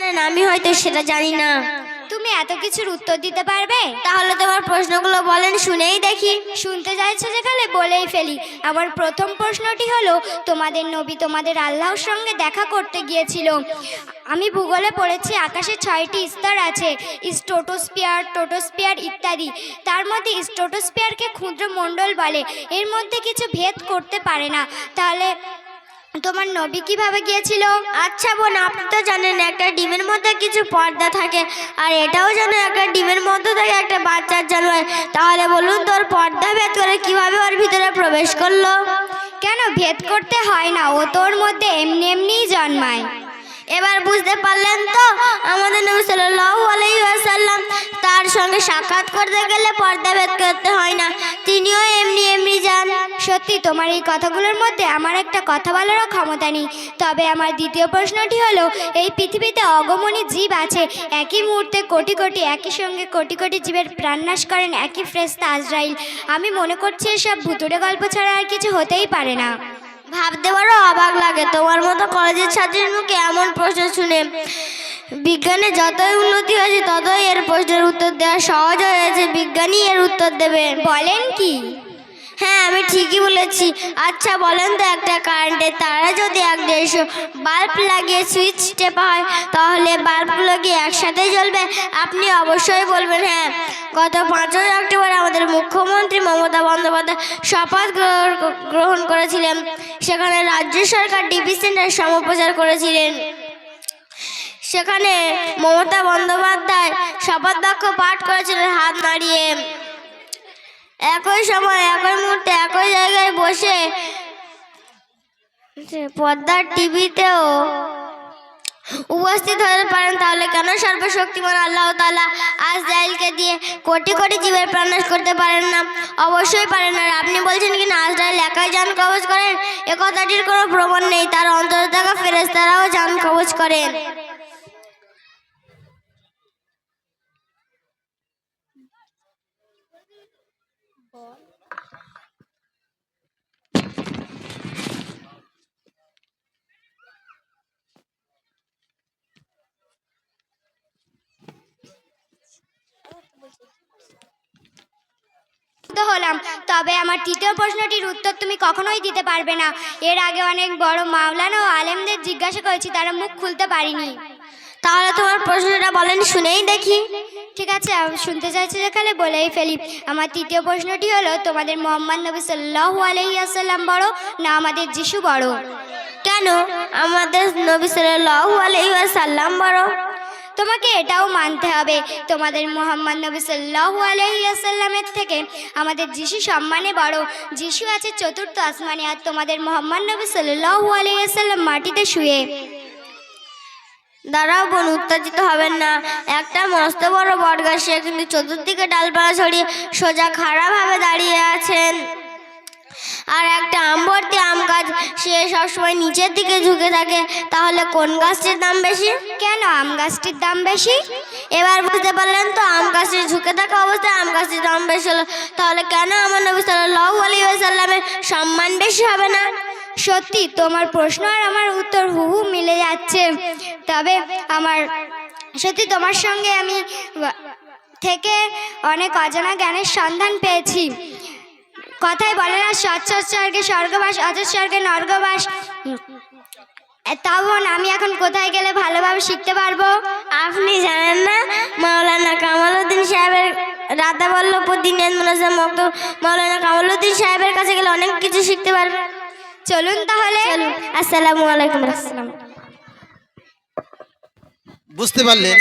জানেন আমি হয়তো সেটা জানি না। তুমি এত কিছুর উত্তর দিতে পারবে? তাহলে তোমার প্রশ্নগুলো বলেন শুনেই দেখি। শুনতে চাইছো যেখানে? বলেই ফেলি। আমার প্রথম প্রশ্নটি হলো তোমাদের নবী তোমাদের আল্লাহর সঙ্গে দেখা করতে গিয়েছিল। আমি ভূগোলে পড়েছি আকাশে ছয়টি স্তর আছে স্টোটোস্পিয়ার টোটোস্পিয়ার ইত্যাদি। তার মধ্যে স্টোটোস্পিয়ারকে ক্ষুদ্র মণ্ডল বলে। এর মধ্যে কিছু ভেদ করতে পারে না। তাহলে তোমার নবী কীভাবে গিয়েছিল? আচ্ছা বোন, আপনি তো জানেন একটা ডিমের মধ্যে কিছু পর্দা থাকে, আর এটাও জানেন একটা ডিমের মধ্যে থেকে একটা বাচ্চার জন্ম তাহলে বলুন তোর পর্দা ভেদ করে কীভাবে ওর ভিতরে প্রবেশ করল? কেন ভেদ করতে হয় না, ও তোর মধ্যে এমনি এমনিই জন্মায়। এবার বুঝতে পারলেন তো, আমাদের নবী ওয়াসাল্লাম তার সঙ্গে সাক্ষাৎ করতে গেলে পর্দা ভেদ করতে হয় না। তিনিও এমনি এমনি যান। সত্যি, তোমার এই কথাগুলোর মধ্যে আমার একটা কথা বলারও ক্ষমতা নেই। তবে আমার দ্বিতীয় প্রশ্নটি হলো, এই পৃথিবীতে অগমনী জীব আছে? একই মুহূর্তে কোটি কোটি, একই সঙ্গে কোটি কোটি জীবের প্রাণনাশ করেন একই ফ্রেস্তা আজরাইল। আমি মনে করছি এসব ভুতুরে গল্প ছাড়া আর কিছু হতেই পারে না। ভাবতে বড় অবাক লাগে, তোমার মতো কলেজের ছাত্রীর মুখে এমন প্রশ্ন শুনে। বিজ্ঞানে যতই উন্নতি হয়েছে, ততই এর প্রশ্নের উত্তর দেওয়া সহজ হয়েছে বিজ্ঞানী এর উত্তর দেবে। বলেন কি? হ্যাঁ আমি ঠিকই বলেছি। আচ্ছা বলেন তো একটা কারেন্টের তারা যদি এক দেড়শো বাল্ব লাগিয়ে সুইচ টেপা হয়, তাহলে বাল্বগুলো কি একসাথে জ্বলবে? আপনি অবশ্যই বলবেন হ্যাঁ। গত পাঁচই অক্টোবর আমাদের মুখ্যমন্ত্রী মমতা বন্দ্যোপাধ্যায় শপথ গ্রহণ গ্রহণ করেছিলেন। সেখানে রাজ্য সরকার ডিপি সেন্টার সমপ্রচার করেছিলেন। সেখানে মমতা বন্দ্যোপাধ্যায় শপথ বাক্য পাঠ করেছিলেন হাত নাড়িয়ে। একই সময়, একই মুহূর্তে, একই জায়গায় বসে পদ্মার টিভিতেও উপস্থিত হতে পারেন। তাহলে কেন সর্বশক্তিমান আল্লাহ তালা আজরাইলকে দিয়ে কোটি কোটি জীবের প্রাণনাশ করতে পারেন না? অবশ্যই পারেন না। আপনি বলছেন কি না আজরাইল একাই যান কবজ করেন? এ কথাটির কোনো প্রমাণ নেই। তার অন্তর থাকা ফেরেস্তারাও যান কবজ করেন। তো হলাম। তবে আমার তৃতীয় প্রশ্নটির উত্তর তুমি কখনোই দিতে পারবে না। এর আগে অনেক বড় মাওলানা ও আলেমদের জিজ্ঞাসা করেছি, তারা মুখ খুলতে পারিনি। তাহলে তোমার প্রশ্নটা বলেন, শুনেই দেখি। ঠিক আছে আমি শুনতে চাইছি যেখানে বলেই ফেলি। আমার তৃতীয় প্রশ্নটি হলো তোমাদের মোহাম্মদ নবী সাল্লাহু আলহিয়াসাল্লাম বড় না আমাদের যিশু বড়? কেন? আমাদের নবী সাল্লাল্লাহু আলাইহি ওয়াসাল্লাম বড়। তোমাকে এটাও মানতে হবে তোমাদের মোহাম্মদ নবী সাল্লাহু আলহিয়াসাল্লামের থেকে আমাদের যিশু সম্মানে বড়। যিশু আছে চতুর্থ আসমানে আর তোমাদের মোহাম্মদ নবী সাল্লাহু আলহিয়াসাল্লাম মাটিতে শুয়ে। দাঁড়াও বোন উত্তেজিত হবেন না। একটা মস্ত বড় বট গাছ কিন্তু চতুর্দিকে ডালপালা ছড়িয়ে সোজা খাড়াভাবে দাঁড়িয়ে আছেন। আর একটা আম ভর্তি আম গাছ সে সবসময় নিচের দিকে ঝুঁকে থাকে। তাহলে কোন গাছটির দাম বেশি? কেন আম গাছটির দাম বেশি? এবার বুঝতে পারলেন তো আম গাছটি ঝুঁকে থাকা অবস্থায় আম গাছটির দাম বেশি হলো। তাহলে কেন আমার নবী সাল্লাল্লাহু আলাইহি ওয়াসাল্লামের সম্মান বেশি হবে না? সত্যি তোমার প্রশ্ন আর আমার উত্তর হুহু মিলে যাচ্ছে। তবে আমার, সত্যি তোমার সঙ্গে আমি থেকে অনেক অজানা জ্ঞানের সন্ধান পেয়েছি। কথাই বলে না সৎসৎ স্বর্গে স্বর্গবাস অজর স্বর্গে নর্গবাস। তখন আমি এখন কোথায় গেলে ভালোভাবে শিখতে পারব? আপনি জানেন না মাওলানা কামালউদ্দিন সাহেবের রাধা বল্লভপুর দিনের মনোজাম মক্ত মাওলানা কামালউদ্দিন সাহেবের কাছে গেলে অনেক কিছু শিখতে পারবে। চলুন তাহলে। আসসালামু আলাইকুম আসসালাম বুঝতে পারলেন?